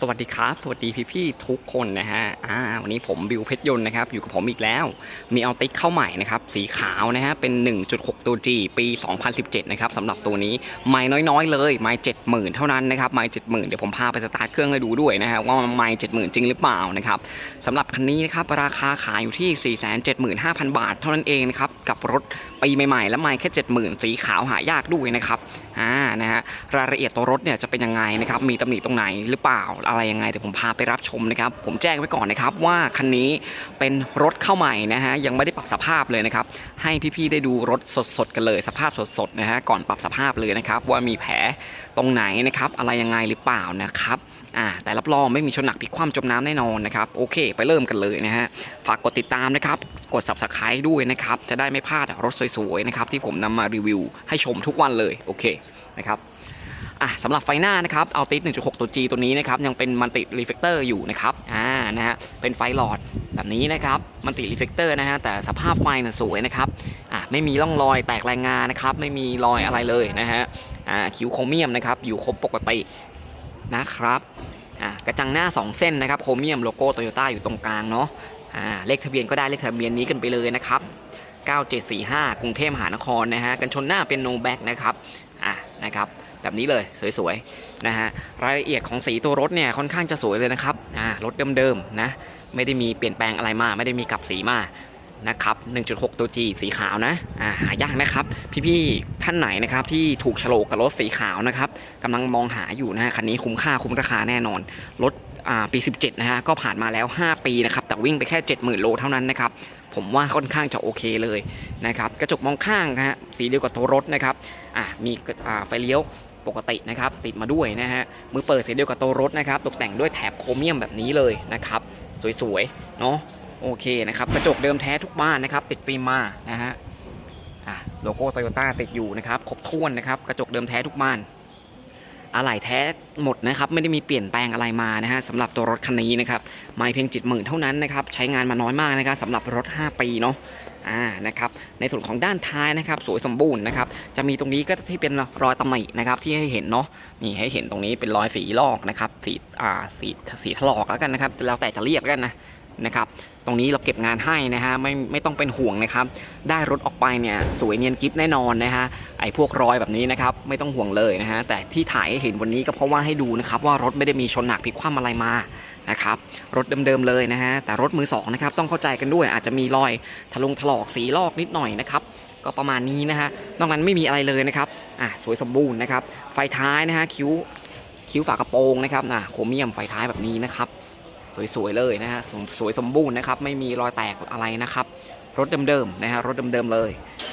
สวัสดีครับ สวัสดีพี่ๆทุกคนนะฮะอ่าวันนี้ผมบิวเพชรยนต์นะครับ อยู่กับผมอีกแล้ว มีเอาติ๊กเข้าใหม่นะครับ สีขาวนะฮะ เป็น 1.6 ตัว G ปี 2017 นะครับสำหรับตัวนี้ไม่น้อยๆ เลยไม่70,000 เท่านั้นนะครับไม่70,000 เดี๋ยวผมพาไปสตาร์ทเครื่องให้ดูด้วยนะฮะ ว่าไม่70,000 จริงหรือเปล่านะครับสำหรับคันนี้นะครับ ราคาขายอยู่ที่ 475,000 บาท เท่านั้นเองนะครับ กับรถปีใหม่ๆ และไม่แค่ 70,000 สีขาวหายากด้วยนะครับ อ่านะฮะรายละเอียดตัวรถเนี่ยจะเป็นยังไงนะครับมีตำหนิตรงไหนหรือเปล่าอะไรยังไงเดี๋ยวผมพาไปรับชมนะครับผมแจ้งไว้ก่อนนะครับว่าคันนี้เป็นรถเข้าใหม่นะฮะยังไม่ได้ปรับสภาพเลยนะครับให้พี่ๆได้ดูรถสดๆกันเลย สภาพสดๆนะฮะก่อนปรับสภาพเลยนะครับว่ามีแผลตรงไหนนะครับอะไรยังไงหรือเปล่านะครับ อ่าแต่รับรองไม่มีชนหนักพลิกคว่ำจมน้ำแน่นอนนะครับโอเค ไปเริ่มกันเลยนะฮะฝากกดติดตามนะครับกด subscribe ด้วยนะครับจะได้ไม่พลาดรถสวยๆนะครับที่ผมนำมารีวิวให้ชมทุกวันเลยโอเคนะครับอะสำหรับไฟหน้านะครับเอาติด1.6 ตัว G ตัวนี้นะครับยังเป็นมันติรีเฟกเตอร์อยู่นะครับอ่านะฮะเป็นไฟหลอดแบบนี้นะครับมันติรีเฟกเตอร์นะฮะแต่สภาพไฟน่ะสวยนะครับอะไม่มีร่องรอยแตกแรงงานนะครับไม่มีรอยอะไรเลยนะฮะอ่าคิวโครเมียมนะครับอยู่ครบปกตินะครับ อะกระจังหน้า 2 เส้นนะครับโครเมียมโลโก้โตโยต้าอยู่ตรงกลางเนาะอ่าเลขทะเบียนก็ได้เลขทะเบียนนี้กันไปเลยนะครับ 9745 กรุงเทพมหานครนะฮะกันชนหน้าเป็นโนแบ็กนะครับอะนะครับแบบนี้เลยสวยๆนะฮะรายละเอียดของสีตัวรถเนี่ยค่อนข้างจะสวยเลยนะครับอ่ารถเดิมๆนะไม่ได้มีเปลี่ยนแปลงอะไรมา ไม่ได้มีกลับสีมา นะครับ 1.6 ตัว G สีขาวนะอ่าหายากนะครับ พี่ๆท่านไหนนะครับที่ถูกโฉลกกับรถสีขาวนะครับกำลังมองหาอยู่นะคันนี้คุ้มค่าคุ้มราคาแน่นอน รถอ่าปี 17 นะฮะก็ผ่านมาแล้ว 5 ปีนะครับแต่วิ่งไปแค่ 70,000 โลเท่านั้นนะครับผมว่าค่อนข้างจะโอเคเลยนะครับกระจกมองข้างนะฮะสีเดียวกับตัวรถนะครับอะมีอ่าไฟเลี้ยวปกตินะครับติดมาด้วยนะฮะมือเปิดสีเดียวกับตัวรถนะครับตกแต่งด้วยแถบโครเมียมแบบนี้เลยนะครับสวยๆเนาะ โอเคนะครับกระจกเดิมแท้ทุกบ้านนะครับ ติดฟิล์มมานะฮะอะโลโก้โตโยต้าติดอยู่นะครับครบถ้วนนะครับกระจกเดิมแท้ทุกบ้านอะไหล่แท้หมดนะครับ ไม่ได้มีเปลี่ยนแปลงอะไรมานะฮะสำหรับตัวรถคันนี้นะครับไม่เพียงจิตหมื่นเท่านั้นนะครับ ใช้งานมาน้อยมากนะครับสำหรับรถ 5 ปีเนาะอ่านะครับในส่วนของด้านท้ายนะครับ สวยสมบูรณ์นะครับ จะมีตรงนี้ก็ที่เป็นรอยตำหนินะครับ ที่ให้เห็นเนาะนี่ให้เห็นตรงนี้เป็นรอยสีลอกนะครับสีอ่าสีสีถลอกแล้วกันนะครับ แล้วแต่จะเรียกกันนะ นะครับตรงนี้เราเก็บงานให้นะฮะไม่ไม่ต้องเป็นห่วงนะครับได้รถออกไปเนี่ยสวยเนียนกิฟแน่นอนนะฮะไอ้พวกรอยแบบนี้นะครับไม่ต้องห่วงเลยนะฮะแต่ที่ถ่ายให้เห็นวันนี้ก็เพราะว่าให้ดูนะครับว่ารถไม่ได้มีชนหนักพลิกคว่ำอะไรมานะครับรถเดิมๆเลยนะฮะแต่รถมือสองนะครับต้องเข้าใจกันด้วยอาจจะมีรอยทะลงถลอกสีลอกนิดหน่อยนะครับก็ประมาณนี้นะฮะนอกนั้นไม่มีอะไรเลยนะครับอะสวยสมบูรณ์นะครับไฟท้ายนะฮะคิ้วคิ้วฝากระโปรงนะครับนะโครเมียมไฟท้ายแบบนี้นะครับ สวยๆเลยนะฮะสสวยสมบูรณ์นะครับไม่มีรอยแตกอะไรนะครับรถเดิมๆนะฮะรถเดิมๆเลย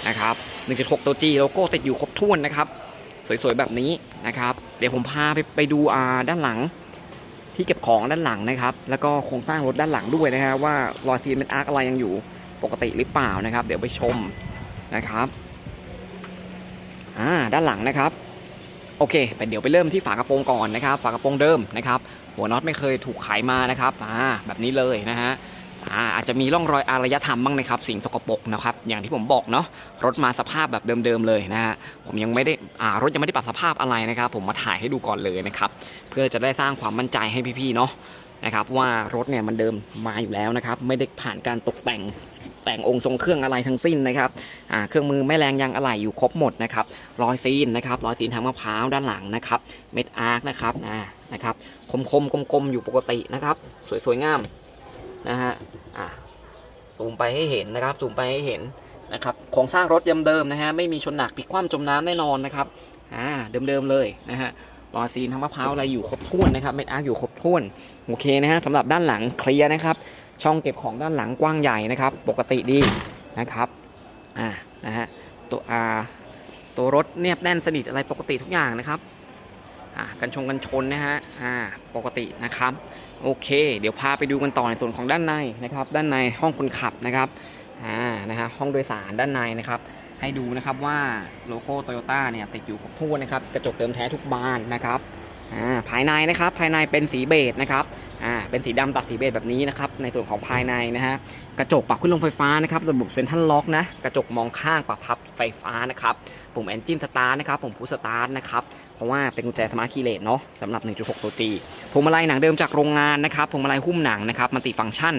นะครับ 1.6 ตัว G โลโก้ติดอยู่ครบถ้วนนะครับ สวยๆแบบนี้นะครับ เดี๋ยวผมพาไปไปดูอ่าด้านหลัง ที่เก็บของด้านหลังนะครับ แล้วก็โครงสร้างรถด้านหลังด้วยนะฮะว่ารอยซีนเป็นอาร์คอะไรยังอยู่ปกติหรือเปล่านะครับ เดี๋ยวไปชมนะครับอ่าด้านหลังนะครับโอเคไปเดี๋ยวไปเริ่มที่ฝากระโปรงก่อนนะครับ ฝากระโปรงเดิมนะครับ หัวน็อตไม่เคยถูกขายมานะครับอ่าแบบนี้เลยนะฮะอ่าอาจจะมีร่องรอยอารยธรรมบ้างนะครับ สิ่งสกปรกนะครับ อย่างที่ผมบอกเนาะรถมาสภาพแบบเดิมๆเลยนะฮะผมยังไม่ได้อ่ารถยังไม่ได้ปรับสภาพอะไรนะครับ ผมมาถ่ายให้ดูก่อนเลยนะครับ เพื่อจะได้สร้างความมั่นใจให้พี่ๆเนาะ นะครับว่ารถเนี่ยมันเดิมมาอยู่แล้วนะครับไม่ได้ผ่านการตกแต่งแต่งองค์ทรงเครื่องอะไรทั้งสิ้นนะครับเครื่องมือแม่แรงยางอะไหล่อยู่ครบหมดนะครับรอยซีนนะครับรอยซีนทางมะพร้าวด้านหลังนะครับเม็ดอาร์คนะครับนะนะครับคมคมๆกลมๆอยู่ปกตินะครับ สวยๆงามนะฮะอ่าซูมไปให้เห็นนะครับซูมไปให้เห็นนะครับโครงสร้างรถเดิมๆนะฮะไม่มีชนหนักพลิกคว่ำจมน้ำแน่นอนนะครับอ่าเดิมๆเลยนะฮะ รอซีนทั้งมะพร้าวอะไรอยู่ครบถ้วนนะครับเม็ดอาร์อยู่ครบถ้วนโอเคนะฮะสำหรับด้านหลังเคลียร์นะครับ ช่องเก็บของด้านหลังกว้างใหญ่นะครับ ปกติดีนะครับอ่านะฮะตัวอาตัวรถเนียบแน่นสนิทอะไรปกติทุกอย่างนะครับอ่ากันชงกันชนนะฮะอ่าปกตินะครับโอเค เดี๋ยวพาไปดูกันต่อในส่วนของด้านในนะครับ ด้านในห้องคนขับนะครับอ่านะฮะห้องโดยสารด้านในนะครับ ให้ดูนะครับว่าโลโก้โตโยต้าเนี่ยติดอยู่ครบถ้วนนะครับกระจกเดิมแท้ทุกบานนะครับอ่าภายในนะครับภายในเป็นสีเบจนะครับอ่าเป็นสีดำตัดสีเบจแบบนี้นะครับในส่วนของภายในนะฮะกระจกปรับขึ้นลงไฟฟ้านะครับระบบเซ็นทรัลล็อกนะกระจกมองข้างปรับพับไฟฟ้านะครับปุ่ม Engine Start นะครับปุ่มพุชสตาร์นะครับเพราะว่าเป็นกุญแจสมาร์ทคีย์เลสเนาะสำหรับ 1.6 ตัว G พวงมาลัยหนังเดิมจากโรงงานนะครับพวงมาลัยหุ้มหนังนะครับมัลติฟังก์ชัน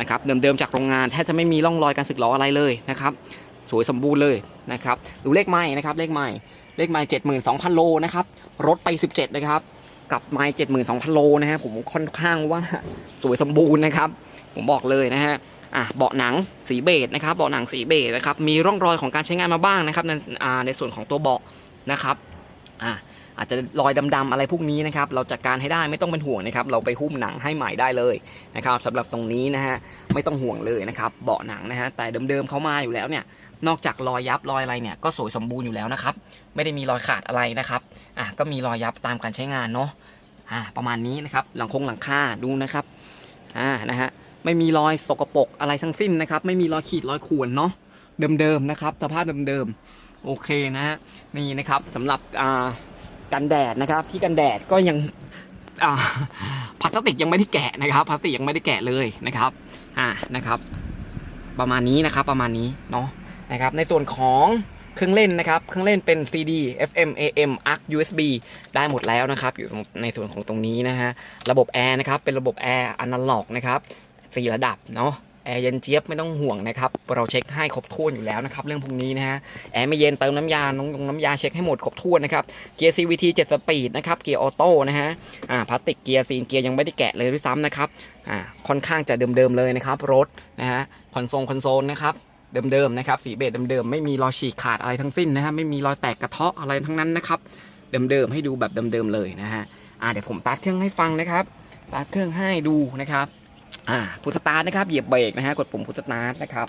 นะครับเดิมๆจากโรงงานแทบจะไม่มีร่องรอยการสึกหรออะไรเลยนะครับ สวยสมบูรณ์เลยนะครับดูเลขไม้นะครับเลขไม้เลขไม้เจ็ดหมื่นสองพันโลนะครับรถไปสิบเจ็ดนะครับกับไม้เจ็ดหมื่นสองพันโลนะฮะผมค่อนข้างว่าสวยสมบูรณ์นะครับ ผมบอกเลยนะฮะอะเบาะหนังสีเบจนะครับเบาะหนังสีเบจนะครับมีร่องรอยของการใช้งานมาบ้างนะครับในอ่าในส่วนของตัวเบาะนะครับอะ อาจจะรอยดำๆอะไรพวกนี้นะครับเราจัดการให้ได้ไม่ต้องเป็นห่วงนะครับเราไปหุ้มหนังให้ใหม่ได้เลยนะครับสำหรับตรงนี้นะฮะไม่ต้องห่วงเลยนะครับเบาะหนังนะฮะแต่เดิมๆเขามาอยู่แล้วเนี่ยนอกจากรอยยับรอยอะไรเนี่ยก็สวยสมบูรณ์อยู่แล้วนะครับไม่ได้มีรอยขาดอะไรนะครับอะก็มีรอยยับตามการใช้งานเนาะอ่าประมาณนี้นะครับหลังคงหลังคาดูนะครับอ่านะฮะไม่มีรอยสกปรกอะไรทั้งสิ้นนะครับไม่มีรอยขีดรอยข่วนเนาะเดิมๆนะครับสภาพเดิมๆโอเคนะฮะนี่นะครับสำหรับอ่า กันแดดนะครับ ที่กันแดดก็ยังพลาสติกยังไม่ได้แกะนะครับพลาสติกยังไม่ได้แกะเลยนะครับอ่านะครับ ประมาณนี้นะครับประมาณนี้เนาะนะครับ ในส่วนของเครื่องเล่นนะครับ เครื่องเล่นเป็น CD FM AM ARC USB ได้หมดแล้วนะครับ อยู่ในส่วนของตรงนี้นะฮะ ระบบแอร์นะครับ เป็นระบบแอร์อนาล็อกนะครับสี่ระดับเนาะ แอร์เย็นเจี๊ยบไม่ต้องห่วงนะครับ เราเช็คให้ครบถ้วนอยู่แล้วนะครับ เรื่องพวกนี้นะฮะ แอร์ไม่เย็นเติมน้ำยาน้องน้ำยาเช็คให้หมดครบถ้วนนะครับ เกียร์ CVT 7 สปีดนะครับ เกียร์ออโต้นะฮะ อ่า พลาสติกเกียร์ซีนเกียร์ยังไม่ได้แกะเลยด้วยซ้ำนะครับ อ่า ค่อนข้างจะเดิมๆเลยนะครับ รถนะฮะ คอนโซลคอนโซลนะครับเดิมๆนะครับ สีเบจเดิมๆ ไม่มีรอยฉีกขาดอะไรทั้งสิ้นนะฮะ ไม่มีรอยแตกกระเทาะอะไรทั้งนั้นนะครับ เดิมๆ ให้ดูแบบเดิมๆ เลยนะฮะ อ่า เดี๋ยวผมตัดเครื่องให้ฟังนะครับ ตัดเครื่องให้ดูนะครับ อ่าพุทสตาร์ทนะครับเหยียบเบรกนะฮะกดปุ่มพุทสตาร์ทนะครับ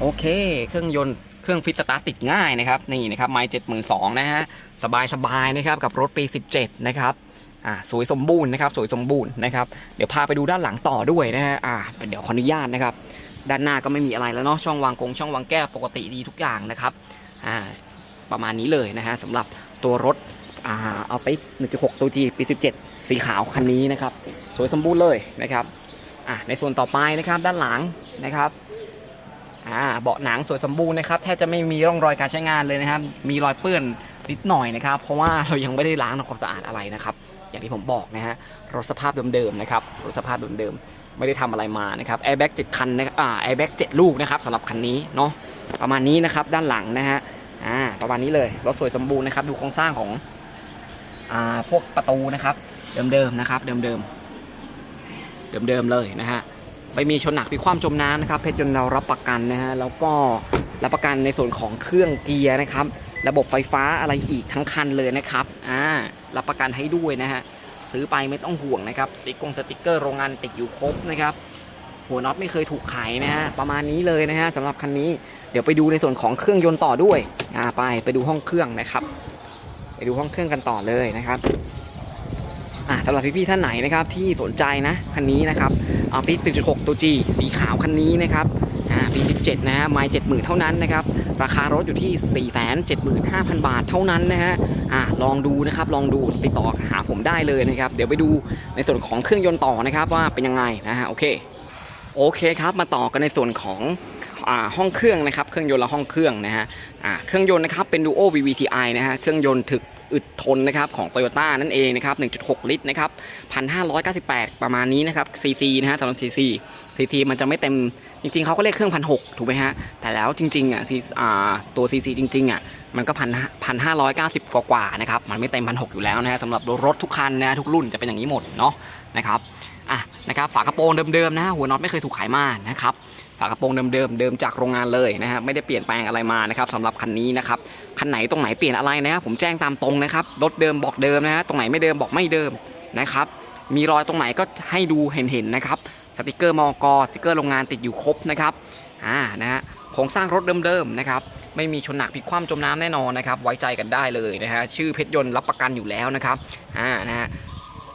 โอเค เครื่องยนต์เครื่องฟิตสตาร์ติดง่ายนะครับนี่นะครับไมล์เจ็ดหมื่นสองนะฮะสบายสบายๆนะครับกับรถปี 17 นะครับอ่าสวยสมบูรณ์นะครับสวยสมบูรณ์นะครับเดี๋ยวพาไปดูด้านหลังต่อด้วยนะฮะอ่าเดี๋ยวขออนุญาตนะครับ ด้านหน้าก็ไม่มีอะไรแล้วเนาะช่องวางกงช่องวางแก้วปกติดีทุกอย่างนะครับอ่าประมาณนี้เลยนะฮะสำหรับตัวรถ อ่าเอาไป 1.6 ตัว G ปี 17 สีขาวคันนี้นะครับ สวยสมบูรณ์เลยนะครับอะในส่วนต่อไปนะครับด้านหลังนะครับอ่าเบาะหนังสวยสมบูรณ์นะครับแทบจะไม่มีร่องรอยการใช้งานเลยนะครับ มีรอยเปื้อนนิดหน่อยนะครับ เพราะว่าเรายังไม่ได้ล้างทำความสะอาดอะไรนะครับ อย่างที่ผมบอกนะฮะรถสภาพเดิมๆนะครับรถสภาพเดิมๆไม่ได้ทำอะไรมานะครับแอร์แบ็กเจ็ดคันนะอ่าแอร์แบ็กเจ็ดลูกนะครับสำหรับคันนี้เนาะประมาณนี้นะครับด้านหลังนะฮะอ่าประมาณนี้เลยรถสวยสมบูรณ์นะครับ ดูโครงสร้างของ พวกประตูนะครับ เดิมๆนะครับ เดิมๆเดิมๆเลยนะฮะไม่มีชนหนักมีความจมน้ำนะครับ เพชรยนต์เรารับประกันนะฮะแล้วก็รับประกันในส่วนของเครื่องเกียร์นะครับ ระบบไฟฟ้าอะไรอีกทั้งคันเลยนะครับอ่ารับประกันให้ด้วยนะฮะซื้อไปไม่ต้องห่วงนะครับสติ๊กกงสติ๊กเกอร์โรงงานติดอยู่ครบนะครับหัวน็อตไม่เคยถูกขายนะฮะประมาณนี้เลยนะฮะสำหรับคันนี้ เดี๋ยวไปดูในส่วนของเครื่องยนต์ต่อด้วยอ่าไปไปดูห้องเครื่องนะครับ ไปดูห้องเครื่องกันต่อเลยนะครับอ่าสำหรับพี่ๆท่านไหนนะครับที่สนใจนะคันนี้นะครับเอาปี 1.6 ตัว G สีขาวคันนี้นะครับอ่าปี 17 นะฮะไมล์70,000 เท่านั้นนะครับ ราคารถอยู่ที่ 475,000 บาทเท่านั้นนะฮะอ่าลองดูนะครับลองดูติดต่อหาผมได้เลยนะครับ เดี๋ยวไปดูในส่วนของเครื่องยนต์ต่อนะครับว่าเป็นยังไงนะฮะโอเคโอเคครับ มาต่อกันในส่วนของ ห้องเครื่องนะครับเครื่องยนต์และห้องเครื่องนะฮะเครื่องยนต์นะครับเป็น Duo VVTi นะฮะเครื่องยนต์ถึกอึดทนนะครับของ Toyota นั่นเองนะครับ 1.6 ลิตรนะครับ 1,598 ประมาณนี้นะครับ CC นะฮะสำหรับ CC CC มันจะไม่เต็มจริง ๆเขาก็เรียกเครื่อง1,600ถูกไหมฮะ แต่แล้วจริงๆอะตัว CC จริงๆอะมันก็พันพันห้าร้อยเก้าสิบกว่าๆนะครับ มันไม่เต็มพันหกอยู่แล้วนะฮะสำหรับรถทุกคันนะทุกรุ่นจะเป็นอย่างนี้หมดเนาะนะครับอะนะครับฝากระโปรงเดิมๆนะหัวน็อตไม่เคยถูกขายมานะครับ ฝากระโปรงเดิมๆเดิมจากโรงงานเลยนะฮะไม่ได้เปลี่ยนแปลงอะไรมานะครับสำหรับคันนี้นะครับคันไหนตรงไหนเปลี่ยนอะไรนะครับผมแจ้งตามตรงนะครับรถเดิมบอกเดิมนะฮะตรงไหนไม่เดิมบอกไม่เดิมนะครับมีรอยตรงไหนก็ให้ดูเห็นๆนะครับสติกเกอร์มอกสติกเกอร์โรงงานติดอยู่ครบนะครับอ่านะฮะโครงสร้างรถเดิมๆนะครับไม่มีชนหนักพลิกคว่ำจมน้ำแน่นอนนะครับไว้ใจกันได้เลยนะฮะชื่อเพชรยนต์รับประกันอยู่แล้วนะครับอ่านะฮะ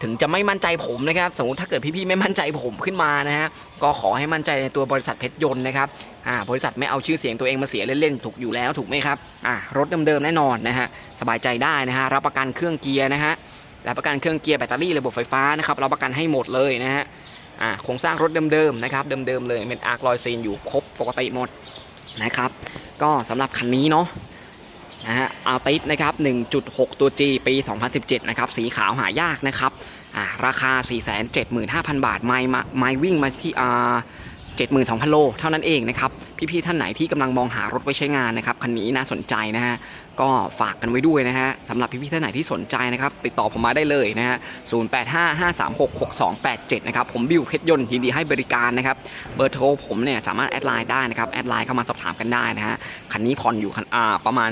ถึงจะไม่มั่นใจผมนะครับ สมมติถ้าเกิดพี่ๆไม่มั่นใจผมขึ้นมานะฮะก็ขอให้มั่นใจในตัวบริษัทเพชรยนต์นะครับอ่าบริษัทไม่เอาชื่อเสียงตัวเองมาเสียเล่นๆถูกอยู่แล้วถูกไหมครับอ่ารถเดิมๆแน่นอนนะฮะสบายใจได้นะฮะรับประกันเครื่องเกียร์นะฮะรับประกันเครื่องเกียร์แบตเตอรี่ระบบไฟฟ้านะครับรับประกันให้หมดเลยนะฮะอ่าโครงสร้างรถเดิมๆนะครับเดิมๆเลยเป็นอาร์คลอยซีนอยู่ครบปกติหมดนะครับก็สำหรับคันนี้เนาะ นะฮะอาติสนะครับ 1.6 ตัว G ปี 2017 นะครับ สีขาวหายากนะครับราคา 475,000 บาท ไม่มาไม่วิ่งมาที่อ่า72,000 โล เท่านั้นเองนะครับ พี่ๆท่านไหนที่กำลังมองหารถไว้ใช้งานนะครับคันนี้น่าสนใจนะฮะก็ฝากกันไว้ด้วยนะฮะสำหรับพี่ๆท่านไหนที่สนใจนะครับติดต่อผมมาได้เลยนะฮะ0855366287นะครับผมบิวเพชรยนต์ยินดีให้บริการนะครับเบอร์โทรผมเนี่ยสามารถแอดไลน์ได้นะครับแอดไลน์เข้ามาสอบถามกันได้นะฮะคันนี้ผ่อนอยู่คันอ่าประมาณ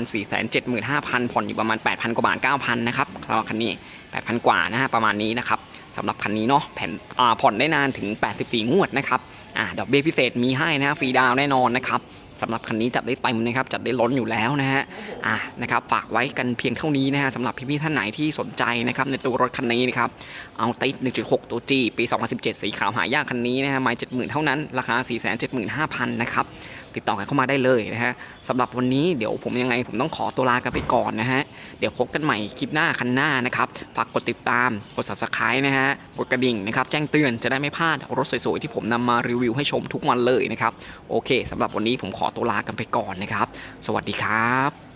475,000ผ่อนอยู่ประมาณ 8,000 กว่าบาท9,000นะครับสำหรับคันนี้ 8,000 กว่านะฮะประมาณนี้นะครับ สำหรับคันนี้เนาะแผ่นอ่าผ่อนได้นานถึง 84 งวดนะครับอ่าดอกเบี้ยพิเศษมีให้นะฮะฟรีดาวแน่นอนนะครับสำหรับคันนี้จัดได้เต็มนะครับจัดได้ล้นอยู่แล้วนะฮะอ่านะครับฝากไว้กันเพียงเท่านี้นะฮะสำหรับพี่ๆท่านไหนที่สนใจนะครับในตัวรถคันนี้นะครับเอาติด1.6 ตัว G ปี 2017 สีขาวหายากคันนี้นะฮะไม่70,000 เท่านั้น ราคา 475,000 นะครับติดต่อกันเข้ามาได้เลยนะฮะสำหรับวันนี้เดี๋ยวผมยังไงผมต้องขอตัวลากันไปก่อนนะฮะเดี๋ยวพบกันใหม่คลิปหน้าคันหน้านะครับฝากกดติดตามกด subscribe นะฮะกดกระดิ่งนะครับแจ้งเตือนจะได้ไม่พลาดรถสวยๆที่ผมนำมารีวิวให้ชมทุกวันเลยนะครับโอเคสำหรับวันนี้ผมขอตัวลากันไปก่อนนะครับ สวัสดีครับ